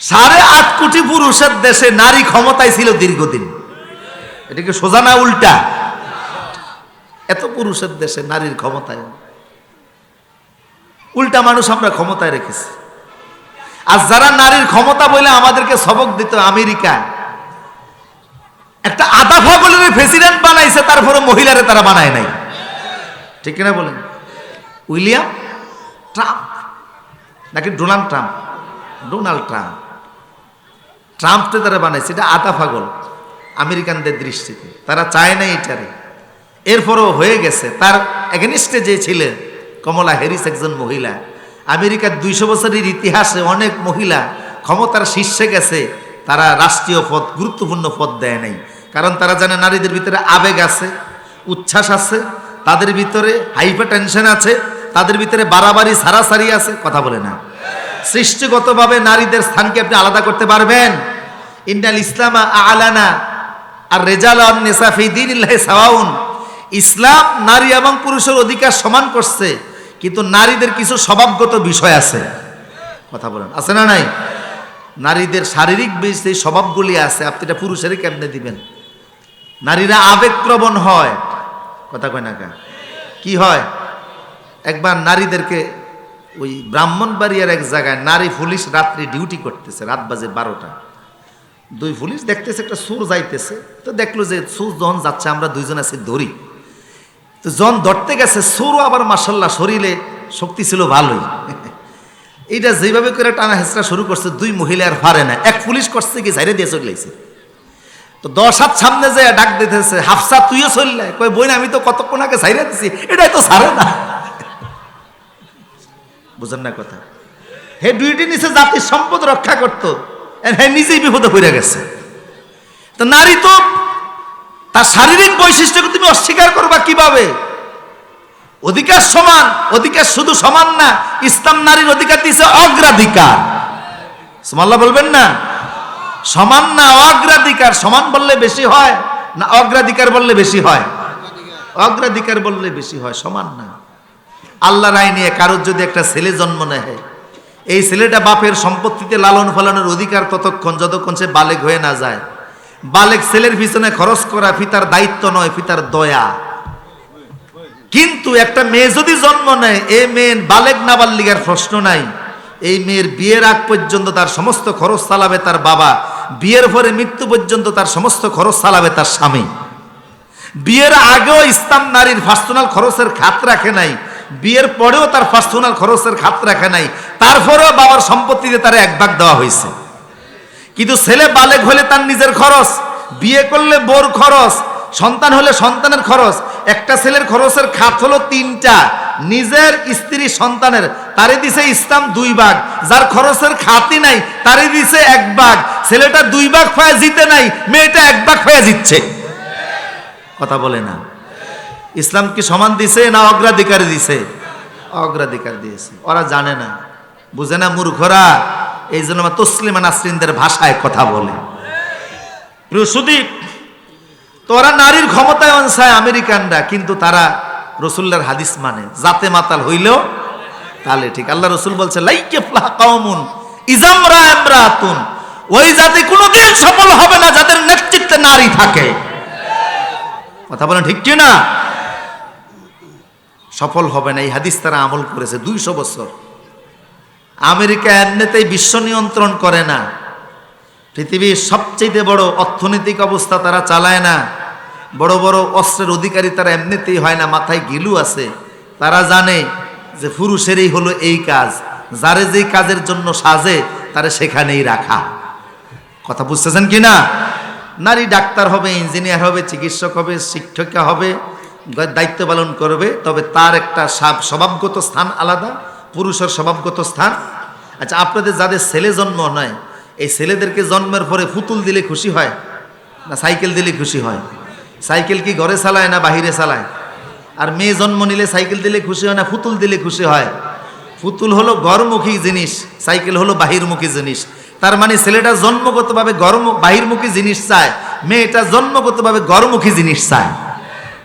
সাড়ে আট কোটি পুরুষের দেশে নারী ক্ষমতায় ছিল দীর্ঘদিন। এটা কি সোজা না উল্টা? এত পুরুষের দেশে নারীর ক্ষমতায়। উল্টা মানুষ আমরা ক্ষমতায় রেখেছি। আর যারা নারীর ক্ষমতা বলে আমাদেরকে সবক দিত আমেরিকা। একটা আধা ফাগলের প্রেসিডেন্ট বানাইছে তারপরে মহিলারে তারা বানায় নাই। ঠিক কিনা বলেন? William Trump? নাকি ডোনাল্ড ট্রাম্প? Donald Trump. ট্রাম্পকে তারা বানাইছে, এটা আধা ফাগল আমেরিকানদের দৃষ্টিতে। তারা চায় না এটারে। এরপরও হয়ে গেছে, তার এগেনিস্টে যে ছিলেন কমলা হ্যারিস একজন মহিলা, আমেরিকার দুইশো বছরের ইতিহাসে অনেক মহিলা ক্ষমতার শীর্ষে গেছে, তারা রাষ্ট্রীয় পদ, গুরুত্বপূর্ণ পদ দেয় নাই। কারণ তারা জানে নারীদের ভিতরে আবেগ আছে, উচ্ছ্বাস আছে, তাদের ভিতরে হাইপার টেনশন আছে, তাদের ভিতরে বাড়াবাড়ি, সারাসারি আছে, কথা বলে না। সৃষ্টিগতভাবে নারীদের স্থানকে আপনি আলাদা করতে পারবেন। ইন্ডাল ইসলাম আলানা আর রেজাল সাওয়াউন। ইসলাম নারী এবং পুরুষের অধিকার সমান করছে, কিন্তু নারীদের কিছু স্বভাবগত বিষয় আছে। কথা বলেন, আছে না নাই? নারীদের শারীরিক যে স্বভাবগুলি আছে, আপনি এটা পুরুষেরই কেমনে দিবেন? নারীরা আবেগপ্রবণ হয়। কথা কয় না কি হয়? একবার নারীদেরকে ওই ব্রাহ্মণবাড়িয়ার এক জায়গায় নারী পুলিশ রাত্রি ডিউটি করতেছে, রাত বাজে বারোটা। দুই পুলিশ দেখতেছে, একটা সুর যাইতেছে। তো দেখল যে সুর যখন যাচ্ছে, আমরা দুইজন আছি ধরি তো যখন ধরতে গেছে, সুরও আবার মাসাল্লাহ শরীরে শক্তি ছিল ভালোই। এইটা যেভাবে করে টানা হেঁচড়া শুরু করছে, দুই মহিলা আর না। এক পুলিশ করছে কি ঝাইরে দিয়ে চলে গেছে। তো দশ হাত সামনে যে ডাক দিতেছে, হাফসা, তুইও চললে কই বই না আমি তো কতক্ষণ আগে ঝাইরে দিছি। এটাই তো ছাড়ে না। বুঝেন না কথা। হে, দুইটি নিচে জাতির সম্পদ রক্ষা করত। হে নিজেই বিপদে পড়ে গেছে। তো নারী তো তার শারীরিক বৈশিষ্ট্যকে তুমি অস্বীকার করবা কীভাবে? অধিকার সমান, অধিকার শুধু সমান না, ইসলাম নারীর অধিকার দিয়েছে অগ্রাধিকার। সুমাল্লাহ বলবেন না? সমান না অগ্রাধিকার? সমান বললে বেশি হয় না অগ্রাধিকার বললে বেশি হয়? অগ্রাধিকার বললে বেশি হয়, সমান না। আল্লাহর আইনে কারোর যদি একটা ছেলে জন্ম নেয় এই ছেলেটা বাপের সম্পত্তিতে লালন ফালনের অধিকার ততক্ষণ যতক্ষণ সে বালেক হয়ে না যায়। বালেক ছেলের পিছনে খরচ করা পিতার দায়িত্ব নয়, পিতার দয়া। কিন্তু একটা মেয়ে যদি জন্ম নেয়, এই মেয়ে বালেক নাবার লিগার প্রশ্ন নাই। এই মেয়ের বিয়ের আগ পর্যন্ত তার সমস্ত খরচ চালাবে তার বাবা। বিয়ের পরে মৃত্যু পর্যন্ত তার সমস্ত খরচ চালাবে তার স্বামী। বিয়ের আগেও ইসলাম নারীর পার্সোনাল খরচের খাত রাখে নাই। বিয়ের পরেও তার পার্সোনাল খরচের খাত রাখে নাই। তারপরেও বাবার সম্পত্তিতে তার এক ভাগ দেওয়া হয়েছে। কিন্তু ছেলে বালেক হলে তার নিজের খরচ, বিয়ে করলে বোর খরচ, সন্তান হলে সন্তানের খরচ, একটা ছেলের খরচের খাত হলো তিনটা। নিজের স্ত্রী সন্তানের, তারে দিছে ইসলাম দুই ভাগ। যার খরচের খাতই নাই, তারে দিছে এক ভাগ। ছেলেটা দুই ভাগ পায়ে জিতে নাই, মেয়েটা এক ভাগ পায়ে জিতছে। কথা বলে না। ইসলাম কি সমান দিছে না অগ্রাধিকার দিছে? অগ্রাধিকার দিয়েছে। ওরা জানে না। বুঝে না মূর্খরা? এই জন্য তসলিমা নাসরিনদের ভাষায় কথা বলে। প্রিয় সুদীপ তোরা নারীর ক্ষমতায় অনসায় আমেরিকানরা, কিন্তু তারা রসুল্লার হাদিস মানে জাতে মাতাল হইলেও তাহলে ঠিক। আল্লাহ রসুল বলছে ওই জাতি কোনোদিন সফল হবে না যাদের নেতৃত্বে নারী থাকে। কথা বলেন ঠিক কি না সফল হবে না। এই হাদিস তারা আমল করেছে দুইশো বছর। আমেরিকা এমনিতেই বিশ্ব নিয়ন্ত্রণ করে না। পৃথিবীর সবচেয়ে বড় অর্থনৈতিক অবস্থা তারা চালায় না। বড় বড় অস্ত্রের অধিকারী তারা এমনিতেই হয় না, মাথায় গিলু আছে। তারা জানে যে পুরুষেরই হলো এই কাজ। যারে যেই কাজের জন্য সাজে, তারে সেখানেই রাখা। কথা বুঝতেছেন কি না নারী ডাক্তার হবে, ইঞ্জিনিয়ার হবে, চিকিৎসক হবে, শিক্ষিকা হবে। দায়িত্ব পালন করবে, তবে তার একটা স্বভাবগত স্থান আলাদা, পুরুষের স্বভাবগত স্থান। আচ্ছা আপনাদের যাদের ছেলে জন্ম নয় এই ছেলেদেরকে জন্মের পরে পুতুল দিলে খুশি হয় না সাইকেল দিলে খুশি হয়? সাইকেল কি ঘরে চালায় না বাহিরে চালায়? আর মেয়ে জন্ম নিলে সাইকেল দিলে খুশি হয় না পুতুল দিলে খুশি হয়? পুতুল হলো ঘরমুখী জিনিস, সাইকেল হলো বাহিরমুখী জিনিস। তার মানে ছেলেটা জন্মগতভাবে গরম বাহিরমুখী জিনিস চায়, মেয়েটা জন্মগতভাবে ঘরমুখী জিনিস চায়।